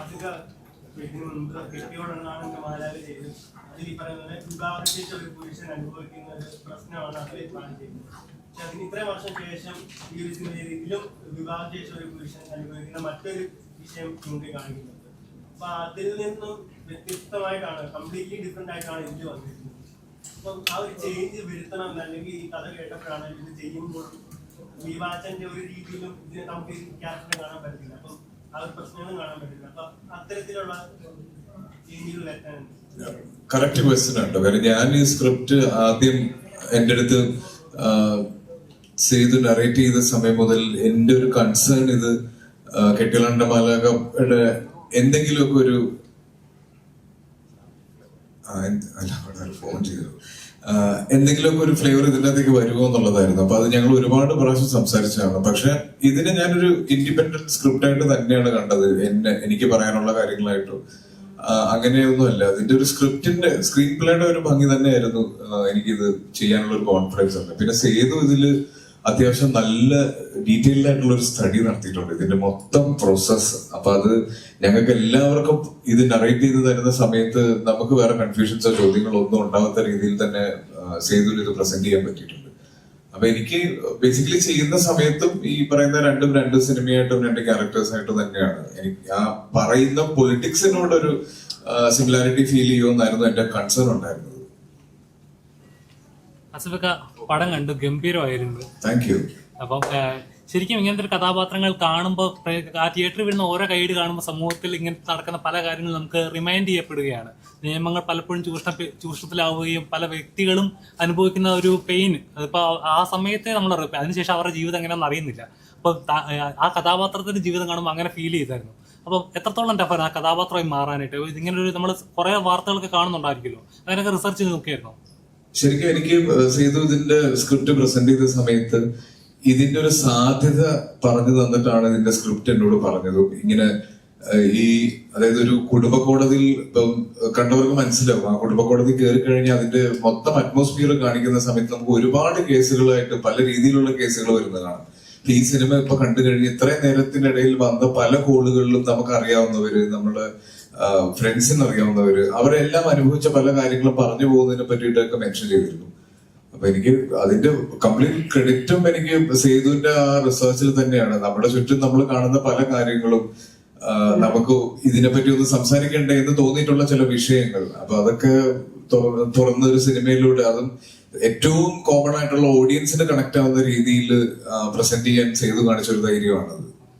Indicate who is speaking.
Speaker 1: അധിക കെട്ടിയോടെന്നാണ് എന്റെ മാലാവ് ചെയ്തത്. അതിൽ ഈ പറയുന്ന പോലെ ഒരു പുരുഷൻ അനുഭവിക്കുന്ന പ്രശ്നമാണ് പ്ലാൻ ചെയ്യുന്നത്. പക്ഷെ അതിന് ഇത്രയും വർഷം ഈ ഒരു സിനിമയിൽ ഇതിലും ഒരു പുരുഷൻ അനുഭവിക്കുന്ന മറ്റൊരു വിഷയം ചൂണ്ടിക്കാണിക്കുന്നുണ്ട് അപ്പൊ അതിൽ നിന്നും വ്യത്യസ്തമായിട്ടാണ് കംപ്ലീറ്റ്ലി ഡിഫറെന്റ് ആയിട്ടാണ് ഇതിൽ വന്നിരിക്കുന്നത്. അപ്പം ആ ഒരു ചേഞ്ച് വരുത്തണം അല്ലെങ്കിൽ ഈ കഥ കേട്ടപ്പോഴാണ് ഇത് ചെയ്യുമ്പോൾ വിവാചന്റെ ഒരു രീതിയിലും ഇതിനെ നമുക്ക് ഈ കാണാൻ പറ്റില്ല
Speaker 2: കറക്റ്റ് ക്വസ്റ്റ്യൻ ആട്ടോ കാരണം ഞാൻ ഈ സ്ക്രിപ്റ്റ് ആദ്യം എന്റെ അടുത്ത് ചെയ്ത് നറേറ്റ് ചെയ്ത സമയം മുതൽ എന്റെ ഒരു കൺസേൺ ഇത് കെട്ടിലണ്ട മാലാകയുടെ എന്തെങ്കിലുമൊക്കെ ഒരു ഫോൺ ചെയ്തു. എന്തെങ്കിലുമൊക്കെ ഒരു ഫ്ലേവർ ഇതിന്റെ അകത്തേക്ക് വരുമോ എന്നുള്ളതായിരുന്നു. അപ്പൊ അത് ഞങ്ങൾ ഒരുപാട് പ്രാവശ്യം സംസാരിച്ചതാണ്. പക്ഷെ ഇതിനെ ഞാനൊരു ഇൻഡിപെൻഡന്റ് സ്ക്രിപ്റ്റ് ആയിട്ട് തന്നെയാണ് കണ്ടത്. എന്നെ എനിക്ക് പറയാനുള്ള കാര്യങ്ങളായിട്ടും. അങ്ങനെയൊന്നുമല്ല. അതിന്റെ ഒരു സ്ക്രിപ്റ്റിന്റെ സ്ക്രീൻ പ്ലേയുടെ ഒരു ഭംഗി തന്നെയായിരുന്നു എനിക്കിത് ചെയ്യാനുള്ള ഒരു കോൺഫിഡൻസ് ഉണ്ട് പിന്നെ സേതു ഇതിൽ അത്യാവശ്യം നല്ല ഡീറ്റെയിൽഡ് ആയിട്ടുള്ള ഒരു സ്റ്റഡി നടത്തിയിട്ടുണ്ട്. ഇതിന്റെ മൊത്തം പ്രോസസ്സ് അപ്പൊ അത് ഞങ്ങൾക്ക് എല്ലാവർക്കും ഇത് നറേറ്റ് ചെയ്ത് തരുന്ന സമയത്ത് നമുക്ക് വേറെ കൺഫ്യൂഷൻസോ ചോദ്യങ്ങളോ ഒന്നും ഉണ്ടാവാത്ത രീതിയിൽ തന്നെ ആ, സേതുവിൽ ഇത് പ്രസന്റ് ചെയ്യാൻ പറ്റിയിട്ടുണ്ട്. അപ്പൊ എനിക്ക് ബേസിക്കലി ചെയ്യുന്ന സമയത്തും ഈ പറയുന്ന രണ്ടും രണ്ട് സിനിമയായിട്ടും രണ്ട് ക്യാരക്ടേഴ്സായിട്ടും തന്നെയാണ്. എനിക്ക് ആ പറയുന്ന പൊളിറ്റിക്സിനോടൊരു സിമിലാരിറ്റി ഫീൽ ചെയ്യുമെന്നായിരുന്നു എന്റെ കൺസേൺ ഉണ്ടായിരുന്നത്.
Speaker 3: അസഫക്ക പടം കണ്ടു ഗംഭീരമായിരുന്നു.
Speaker 2: താങ്ക് യു
Speaker 3: അപ്പം ശരിക്കും ഇങ്ങനത്തെ ഒരു കഥാപാത്രങ്ങൾ കാണുമ്പോൾ ആ തിയേറ്ററിൽ വരുന്ന ഓരോ ഗൈഡ് കാണുമ്പോൾ സമൂഹത്തിൽ ഇങ്ങനെ നടക്കുന്ന പല കാര്യങ്ങളും നമുക്ക് റിമൈൻഡ് ചെയ്യപ്പെടുകയാണ്. നിയമങ്ങൾ പലപ്പോഴും ചൂഷണ ചൂഷണത്തിലാവുകയും പല വ്യക്തികളും അനുഭവിക്കുന്ന ഒരു പെയിൻ അതിപ്പോൾ ആ സമയത്തെ നമ്മൾ അതിനുശേഷം അവരുടെ ജീവിതം എങ്ങനെയാണെന്ന് അറിയുന്നില്ല. അപ്പോൾ ആ കഥാപാത്രത്തിന്റെ ജീവിതം കാണുമ്പോൾ അങ്ങനെ ഫീൽ ചെയ്തായിരുന്നു. അപ്പോൾ എത്രത്തോളം ടഫർ ആ കഥാപാത്രമായി മാറാനായിട്ട്? ഇങ്ങനെ ഒരു നമ്മൾ കുറേ വാർത്തകളൊക്കെ കാണുന്നുണ്ടായിരിക്കുമല്ലോ. അതിനൊക്കെ റിസർച്ച് നോക്കിയായിരുന്നു?
Speaker 2: ശരിക്കും എനിക്ക് സേതു ഇതിന്റെ സ്ക്രിപ്റ്റ് പ്രസന്റ് ചെയ്ത സമയത്ത് ഇതിന്റെ ഒരു സാധ്യത പറഞ്ഞു തന്നിട്ടാണ് ഇതിന്റെ സ്ക്രിപ്റ്റ് എന്നോട് പറഞ്ഞത്. ഇങ്ങനെ ഈ അതായത് ഒരു കുടുംബ കോടതിയിൽ ഇപ്പം കണ്ടവർക്ക് മനസ്സിലാവും. ആ കുടുംബ കോടതി കയറി കഴിഞ്ഞാൽ അതിന്റെ മൊത്തം അറ്റ്മോസ്ഫിയർ കാണിക്കുന്ന സമയത്ത് നമുക്ക് ഒരുപാട് കേസുകളായിട്ട് പല രീതിയിലുള്ള കേസുകൾ വരുന്നതാണ്. ഈ സിനിമ ഇപ്പൊ കണ്ടു കഴിഞ്ഞ് ഇത്രയും നേരത്തിനിടയിൽ വന്ന പല കോളുകളിലും നമുക്ക് അറിയാവുന്നവര് നമ്മൾ ഫ്രണ്ട്സിന് അറിയാവുന്നവര് അവരെല്ലാം അനുഭവിച്ച പല കാര്യങ്ങളും പറഞ്ഞു പോകുന്നതിനെ പറ്റിയിട്ടൊക്കെ മെൻഷൻ ചെയ്തിരുന്നു. അപ്പൊ എനിക്ക് അതിന്റെ കംപ്ലീറ്റ് ക്രെഡിറ്റും എനിക്ക് സേതുവിന്റെ ആ റിസർച്ചിൽ തന്നെയാണ്. നമ്മുടെ ചുറ്റും നമ്മൾ കാണുന്ന പല കാര്യങ്ങളും നമുക്ക് ഇതിനെപ്പറ്റി ഒന്ന് സംസാരിക്കണ്ടേ എന്ന് തോന്നിയിട്ടുള്ള ചില വിഷയങ്ങൾ. അപ്പൊ അതൊക്കെ തുറ- തുറന്ന ഒരു സിനിമയിലൂടെ അതും ഏറ്റവും കോമൺ ആയിട്ടുള്ള ഓഡിയൻസിന് കണക്ട് ആവുന്ന രീതിയിൽ പ്രസന്റ് ചെയ്യാൻ ചെയ്തു കാണിച്ച ഒരു ധൈര്യമാണത്.